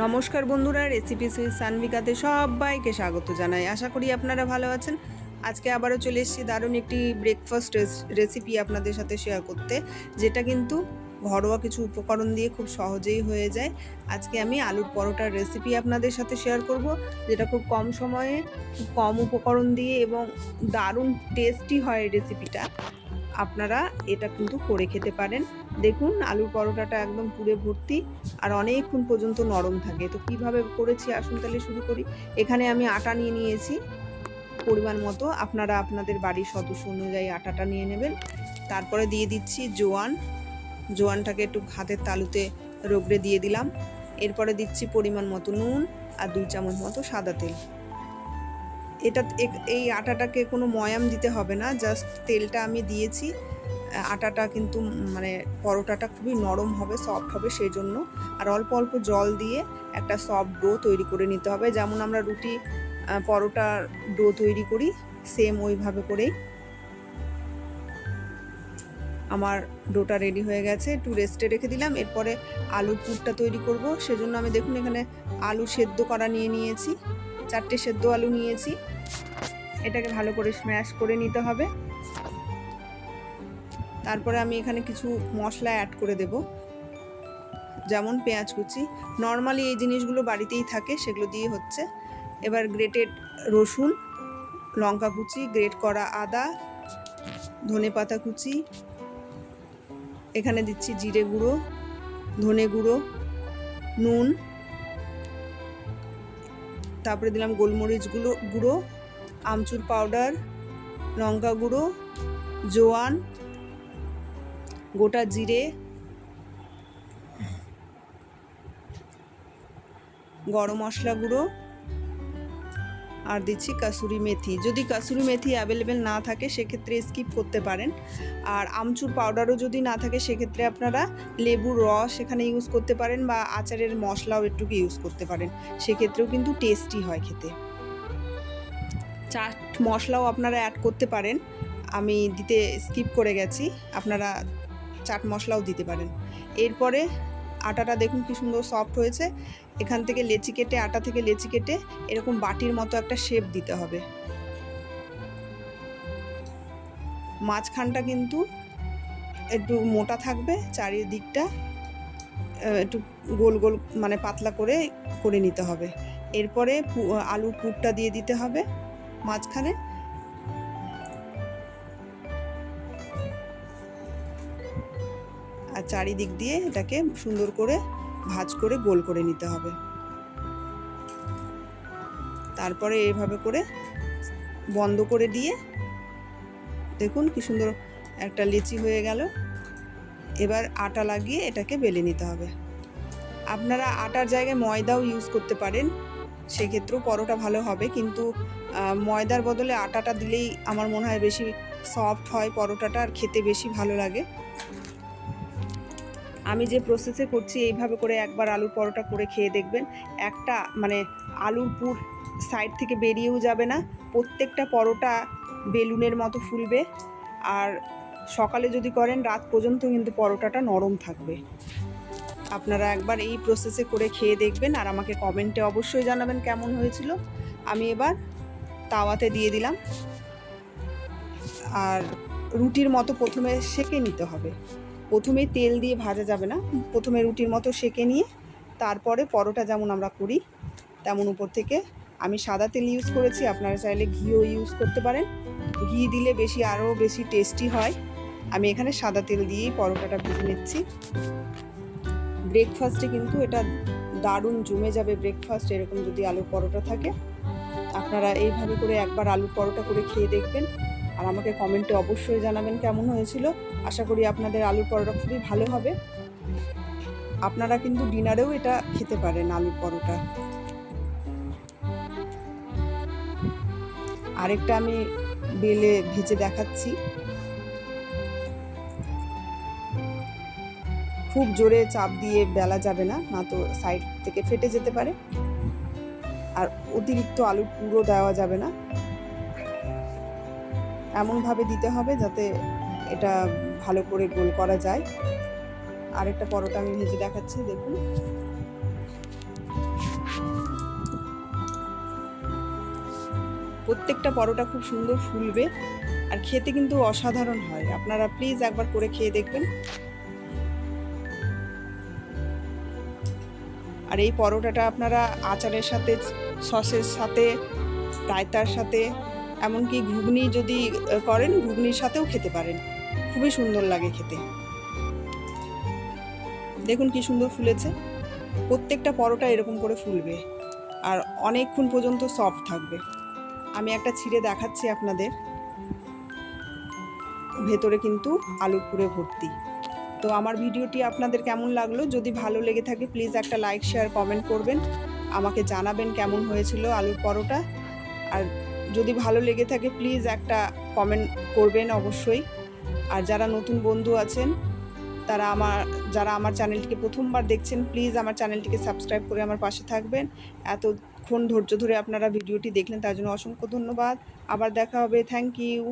নমস্কার বন্ধুরা recipe sweet সানভিকাতে সবাইকে স্বাগত জানাই। আশা করি আপনারা ভালো আছেন। আজকে আবারও চলে এসেছি দারুণ একটি ব্রেকফাস্ট রেসিপি আপনাদের সাথে শেয়ার করতে, যেটা কিন্তু ঘরোয়া কিছু উপকরণ দিয়ে খুব সহজেই হয়ে যায়। আজকে আমি আলুর পরোটার রেসিপি আপনাদের সাথে শেয়ার করব, যেটা খুব কম সময়ে, খুব কম উপকরণ দিয়ে এবং দারুণ টেস্টি হয় রেসিপিটা আপনারা এটা কিন্তু করে খেতে পারেন। দেখুন, আলুর পরোটাটা একদম পুরে ভর্তি আর অনেকক্ষণ পর্যন্ত নরম থাকে। তো কীভাবে করেছি? আসুন তাহলে শুরু করি। এখানে আমি আটা নিয়ে নিয়েছি। পরিমাণ মতো আপনারা আপনাদের বাড়ির সদস্য অনুযায়ী আটাটা নিয়ে নেবেন। তারপরে দিয়ে দিচ্ছি জোয়ান। জোয়ানটাকে একটু হাতের তালুতে রোগড়ে দিয়ে দিলাম। এরপরে দিচ্ছি পরিমাণ মতো নুন আর দুই চামচ মতো সাদা তেল। এটা এই আটাটাকে কোনো ময়াম দিতে হবে না, জাস্ট তেলটা আমি দিয়েছি। আটাটা কিন্তু মানে পরোটাটা খুবই নরম হবে সফট হবে সেই জন্য আর অল্প অল্প জল দিয়ে একটা সফট ডো তৈরি করে নিতে হবে। যেমন আমরা রুটি পরোটার ডো তৈরি করি সেম ওইভাবে করেই। আমার ডোটা রেডি হয়ে গেছে, একটু রেস্টে রেখে দিলাম। এরপরে আলুর পুরটা তৈরি করব। সেজন্য আমি দেখুন এখানে আলু সেদ্ধ করা নিয়ে নিয়েছি, চারটে সেদ্ধ আলু নিয়েছি। এটাকে ভালো করে স্ম্যাশ করে নিতে হবে। তারপরে আমি এখানে কিছু মশলা অ্যাড করে দেব। যেমন পেঁয়াজ কুচি। নর্মালি এই জিনিসগুলো বাড়িতেই থাকে, সেগুলো দিয়ে হচ্ছে। এবার গ্রেটেড রসুন, লঙ্কা কুচি গ্রেট করা আদা, ধনে পাতা কুচি। এখানে দিচ্ছি জিরে গুঁড়ো, ধনে গুঁড়ো, নুন। তারপরে দিলাম গোলমরিচ গুঁড়ো গুঁড়ো। আমচুর পাউডার, লঙ্কা গুঁড়ো, জোয়ান, গোটা জিরে, গরম মশলা গুঁড়ো, আর দিচ্ছি কাসুরি মেথি। যদি কাসুরি মেথি অ্যাভেলেবেল না থাকে, সেক্ষেত্রে স্কিপ করতে পারেন। আর আমচুর পাউডারও যদি না থাকে, সেক্ষেত্রে আপনারা লেবুর রস এখানে ইউজ করতে পারেন বা আচারের মশলাও একটুকু ইউজ করতে পারেন। সেক্ষেত্রেও কিন্তু টেস্টি হয় খেতে। চাট মশলাও আপনারা অ্যাড করতে পারেন। আমি দিতে স্কিপ করে গেছি। আপনারা চাট মশলাও দিতে পারেন। এরপরে আটাটা দেখুন কি সুন্দর সফট হয়েছে। এখান থেকে লেচি কেটে, আটা থেকে লেচি কেটে এরকম বাটির মতো একটা শেপ দিতে হবে। মাঝখানটা কিন্তু একটু মোটা থাকবে, চারিদিকটা একটু গোল গোল মানে পাতলা করে করে নিতে হবে। এরপরে আলুর পুরটা দিয়ে দিতে হবে। মাঝখানে। আর চারিদিক দিয়ে এটাকে সুন্দর করে ভাজ করে গোল করে নিতে হবে। তারপরে এভাবে করে বন্ধ করে দিয়ে, দেখুন কি সুন্দর একটা লিচি হয়ে গেল। এবার আটা লাগিয়ে এটাকে বেলে নিতে হবে। আপনারা আটার জায়গায় ময়দাও ইউজ করতে পারেন। সেক্ষেত্রেও পরোটা ভালো হবে, কিন্তু ময়দার বদলে আটাটা দিলেই আমার মনে হয় বেশি সফট হয় পরোটাটা আর খেতে বেশি ভালো লাগে। আমি যে প্রসেসে করছি এইভাবে করে একবার আলুর পরোটা করে খেয়ে দেখবেন, একটা মানে আলুর পুর সাইড থেকে বেরিয়েও যাবে না, প্রত্যেকটা পরোটা বেলুনের মতো ফুলবে আর সকালে যদি করেন রাত পর্যন্ত কিন্তু পরোটাটা নরম থাকবে। আপনারা একবার এই প্রসেসে করে খেয়ে দেখবেন আর আমাকে কমেন্টে অবশ্যই জানাবেন কেমন হয়েছিল। আমি এবার তাওয়াতে দিয়ে দিলাম। আর রুটির মতো প্রথমে সেকে নিতে হবে। প্রথমে তেল দিয়ে ভাজা যাবে না। প্রথমে রুটির মতো সেকে নিয়ে তারপরে পরোটা যেমন আমরা করি, তেমন উপর থেকে আমি সাদা তেল ইউজ করেছি। আপনারা চাইলে ঘিও ইউজ করতে পারেন। ঘি দিলে বেশি আরও বেশি টেস্টি হয়। আমি এখানে সাদা তেল দিয়েই পরোটাটা ভেজে নিচ্ছি। ব্রেকফাস্টে কিন্তু এটা দারুণ জমে যাবে ব্রেকফাস্ট এরকম যদি আলুর পরোটা থাকে। আপনারা এইভাবে করে একবার আলুর পরোটা করে খেয়ে দেখবেন। আর আমাকে কমেন্টে অবশ্যই জানাবেন কেমন হয়েছিল। আশা করি আপনাদের আলুর পরোটা খুবই ভালো হবে। আপনারা কিন্তু ডিনারেও এটা খেতে পারেন আলুর পরোটা। আরেকটা আমি বেলে ভেজে দেখাচ্ছি। খুব জোরে চাপ দিয়ে বেলা যাবে না না তো সাইড থেকে ফেটে যেতে পারে। আর অতিরিক্ত আলু পুরো দেওয়া যাবে না। এমনভাবে দিতে হবে যাতে এটা ভালো করে গোল করা যায়। আরেকটা পরোটা আমি ভেজে দেখাচ্ছি, দেখুন। প্রত্যেকটা পরোটা খুব সুন্দর ফুলবে, আর খেতে কিন্তু অসাধারণ হয়। আপনারা প্লিজ একবার করে খেয়ে দেখবেন। আর এই পরোটাটা আপনারা আচারের সাথে, সসের সাথে, রায়তার সাথে, এমনকি ঘুগনি যদি করেন, ঘুগনির সাথেও খেতে পারেন। খুবই সুন্দর লাগে খেতে। দেখুন কি সুন্দর ফুলেছে। প্রত্যেকটা পরোটা এরকম করে ফুলবে। আর অনেকক্ষণ পর্যন্ত সফট থাকবে। আমি একটা ছিঁড়ে দেখাচ্ছি আপনাদের। ভেতরে কিন্তু আলুর পুরে ভর্তি। তো আমার ভিডিওটি আপনাদের কেমন লাগল? যদি ভালো লেগে থাকে প্লিজ একটা লাইক শেয়ার কমেন্ট করবেন। আমাকে জানাবেন কেমন হয়েছিল আলুর পরোটা। আর যদি ভালো লেগে থাকে প্লিজ একটা কমেন্ট করবেন অবশ্যই। আর যারা নতুন বন্ধু আছেন, তারা আমার, যারা আমার চ্যানেলটিকে প্রথমবার দেখছেন প্লিজ আমার চ্যানেলটিকে সাবস্ক্রাইব করে আমার পাশে থাকবেন। এতক্ষণ ধৈর্য ধরে আপনারা ভিডিওটি দেখলেন, তার জন্য অসংখ্য ধন্যবাদ। আবার দেখা হবে। Thank you